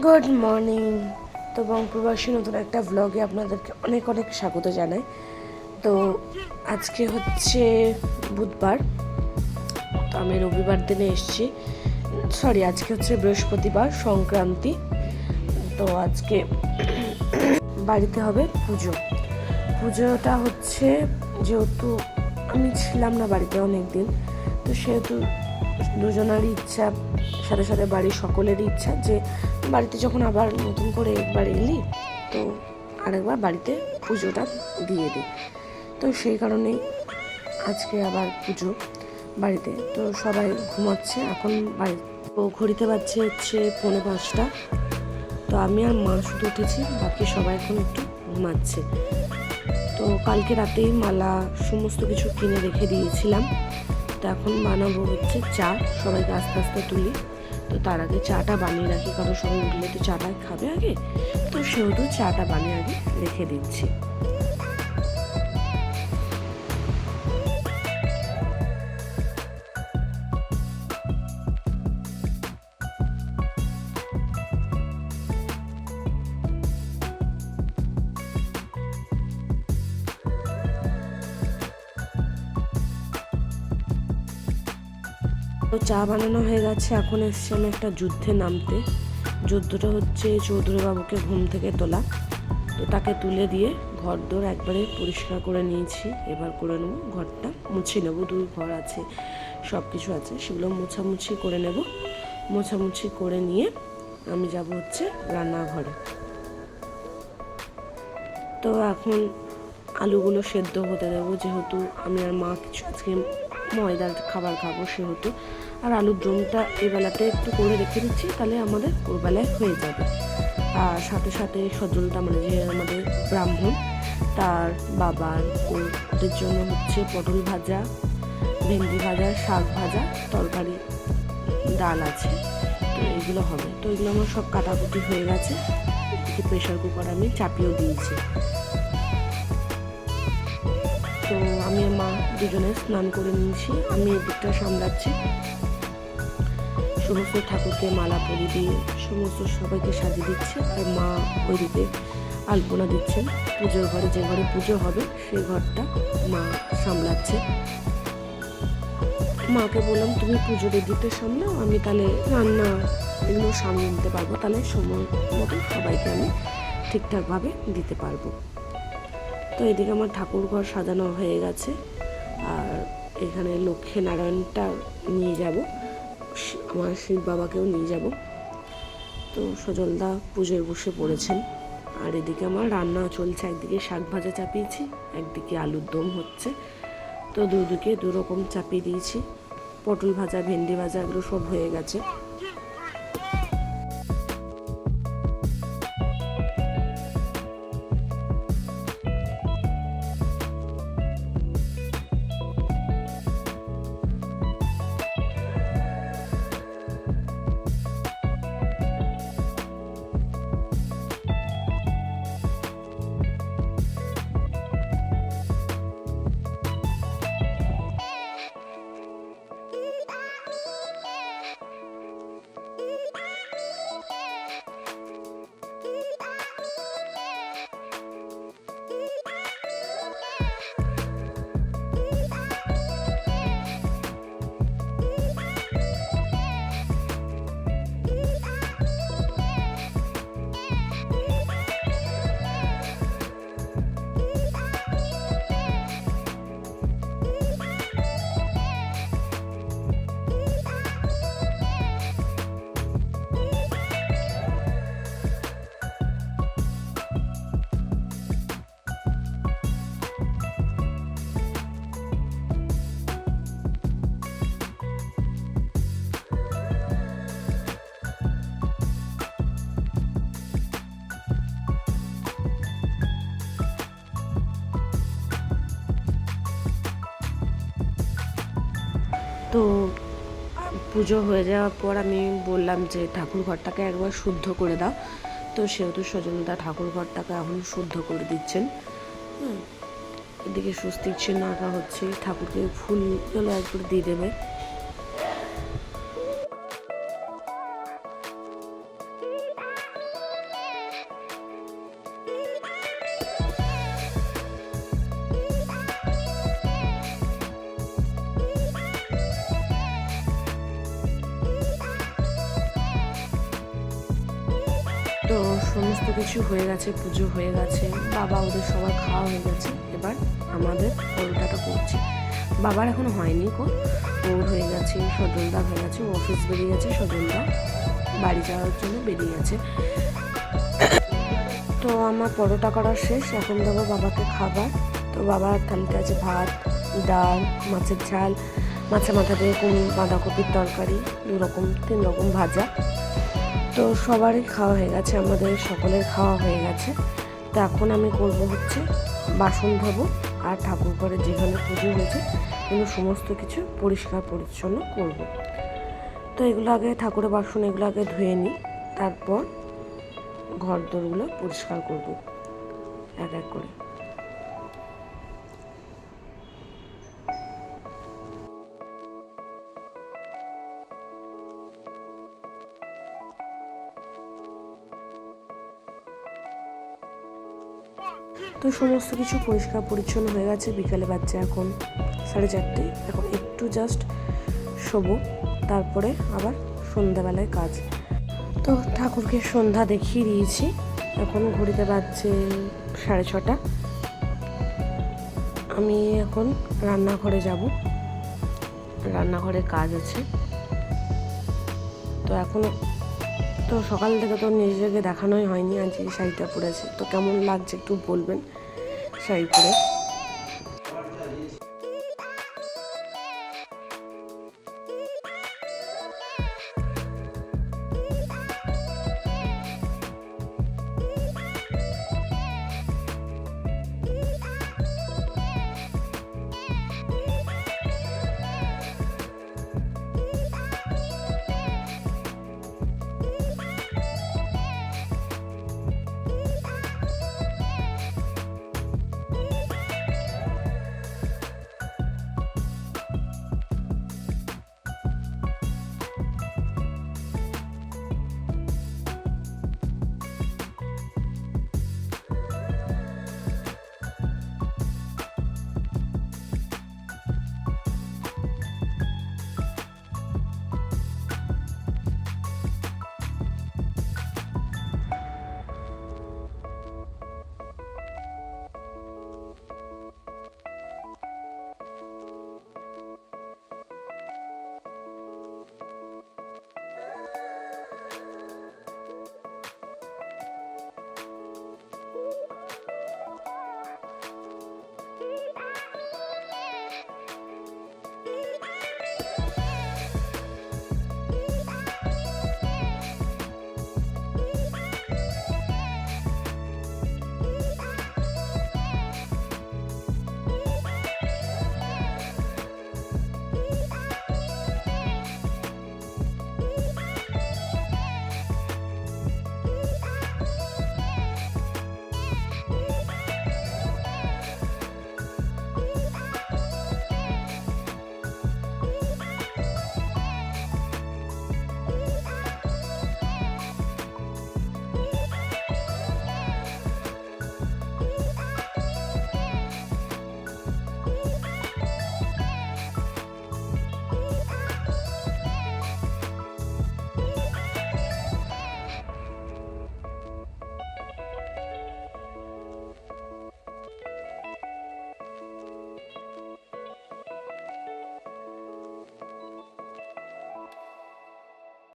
Good morning তো বঙ্গপ্রবাসী নতুন একটা ব্লগে আপনাদেরকে অনেক অনেক স্বাগত জানাই। তো আজকে হচ্ছে বুধবার। তো আমি রবিবার দিনে এসেছি। সরি আজকে হচ্ছে বৃহস্পতিবার, সংক্রান্তি। তো আজকে বাড়িতে হবে পুজো। পুজোটা হচ্ছে যেহেতু আমি ছিলাম না বাড়িতে অনেক দিন তো সেহেতু দুজনারই ইচ্ছা, সাথে সাথে বাড়ির সকলেরই ইচ্ছা যে বাড়িতে যখন আবার নতুন করে একবার এলি, তো আরেকবার বাড়িতে পুজোটা দিয়ে দিই তো সেই কারণেই আজকে আবার পুজো বাড়িতে। তো সবাই ঘুমাচ্ছে, এখন বাড়ি তো ঘড়িতে পাচ্ছে হচ্ছে পৌনে পাঁচটা। তো আমি আর মা শুধু উঠেছি, বাকি সবাই এখন একটু ঘুমাচ্ছে। তো কালকে রাতেই মালা সমস্ত কিছু কিনে রেখে দিয়েছিলাম। তো এখন বানাবো হচ্ছে চা, সবাইকে আস্তে আস্তে তুলি। তো তার আগে চাটা বানিয়ে রাখি, কারণ সবাই উঠলে তো চাটা খাবে আগে। তো সেহেতু চাটা বানিয়ে আগে রেখে দিচ্ছি। তো চা বানানো হয়ে গেছে, এখন এসছি আমি একটা যুদ্ধে নামতে। যুদ্ধটা হচ্ছে চৌধুরী বাবুকে ঘুম থেকে তোলা। তো তাকে তুলে দিয়ে ঘর দোর একবারে পরিষ্কার করে নিয়েছি। এবার করে নেব ঘরটা, মুছে নেব, দুই ঘর আছে সব কিছু আছে, সেগুলো মোছামুছি করে নেব। মোছামুছি করে নিয়ে আমি যাব হচ্ছে রান্নাঘরে। তো এখন আলুগুলো সেদ্ধ হতে দেবো, যেহেতু আমি আর মা কিছু আজকে ময়দার খাবার খাব সেহেতু। আর আলুর দমটা এই বেলাতে একটু করে রেখে দিচ্ছি, তাহলে আমাদের ওই বেলায় হয়ে যাবে। আর সাথে সাথে সজলটা মানে যে আমাদের ব্রাহ্মণ, তার বাবার ওদের জন্য হচ্ছে পটল ভাজা, ভেন্ডি ভাজা, শাক ভাজা, তরকারি, ডাল আছে। তো এগুলো হবে। তো এগুলো আমার সব কাটাকুটি হয়ে গেছে। একটু প্রেশার কুকার আমি চাপিয়েও দিয়েছি। তো আমি মা দুজনে স্নান করে নিয়েছি। আমি এদিকটা সামলাচ্ছি। সমস্ত ঠাকুরকে মালা পরিয়ে দিয়ে সমস্ত সবাইকে সাজিয়ে দিচ্ছে। আর মা ওইদিকে আলপনা দিচ্ছেন। পুজোর ঘরে যে ঘরে পুজো হবে সেই ঘরটা মা সামলাচ্ছে। মাকে বললাম, তুমি পুজো দিতে সামলাও, আমি তাহলে রান্না এগুলো সামলে নিতে পারব। তাহলে সময় মতো সবাইকে আমি ঠিকঠাকভাবে দিতে পারব। তো এদিকে আমার ঠাকুর ঘর সাজানো হয়ে গেছে। আর এখানে লক্ষ্মী নারায়ণটা নিয়ে যাব। আমার শিব বাবাকেও নিয়ে যাব। তো সজলদা পুজোয় বসে পড়েছেন। আর এদিকে আমার রান্না চলছে, একদিকে শাক ভাজা চাপিয়েছি, একদিকে আলুর দম হচ্ছে। তো দুদিকে দুরকম চাপিয়ে দিয়েছি। পটল ভাজা, ভেন্ডি ভাজা, এগুলো সব হয়ে গেছে। তো পুজো হয়ে যাওয়ার পর আমি বললাম যে ঠাকুর ঘরটাকে একবার শুদ্ধ করে দাও। তো সেহেতু সজনদা ঠাকুর ঘরটাকে এখন শুদ্ধ করে দিচ্ছেন। এদিকে সুস্থির চিহ্ন আঁকা হচ্ছে। ঠাকুরকে ফুলগুলো একবার দিয়ে দেবে। তো সমস্ত কিছু হয়ে গেছে, পুজো হয়ে গেছে, বাবা ওদের সবার খাওয়া হয়ে গেছে, এবার আমাদের পরোটাটা করছি। বাবার এখনও হয়নি কো, ওর হয়ে গেছে, সজলদা হয়ে গেছে অফিস বেরিয়ে গেছে, সজলদা বাড়ি যাওয়ার জন্য বেরিয়ে গেছে। তো আমার পরোটা করা শেষ, এখন দেবো বাবাকে খাবার। তো বাবার থালিতে আছে ভাত, ডাল, মাছের ঝাল মাছের মাথা দিয়ে বাঁধাকপির তরকারি দু রকম তিন রকম ভাজা। তো সবারই খাওয়া হয়ে গেছে, আমাদের সকলের খাওয়া হয়ে গেছে। তো এখন আমি করব হচ্ছে বাসন ধোবো আর ঠাকুর ঘরে যেখানে পুজো হয়েছে, এগুলো সমস্ত কিছু পরিষ্কার পরিচ্ছন্ন করব। তো এগুলো আগে ঠাকুরের বাসন এগুলো আগে ধুয়ে নিই, তারপর ঘর দোরগুলো পরিষ্কার করব, এক এক করে। তো সমস্ত কিছু পরিষ্কার পরিচ্ছন্ন হয়ে গেছে, বিকালে বাচ্চা এখন সাড়ে চারটে। এখন একটু জাস্ট শোবো, তারপরে আবার সন্ধ্যাবেলায় কাজ। তো ঠাকুরকে সন্ধ্যা দেখিয়ে দিয়েছি। এখন ঘড়িতে বাজছে সাড়ে ছটা। আমি এখন রান্নাঘরে যাব। রান্নাঘরে কাজ আছে। তো এখন তো সকাল থেকে তো নিজেকে দেখানোই হয়নি, আজকে শাড়িটা পরেছি। তো কেমন লাগছে একটু বলবেন শাড়ি পরে? Yeah.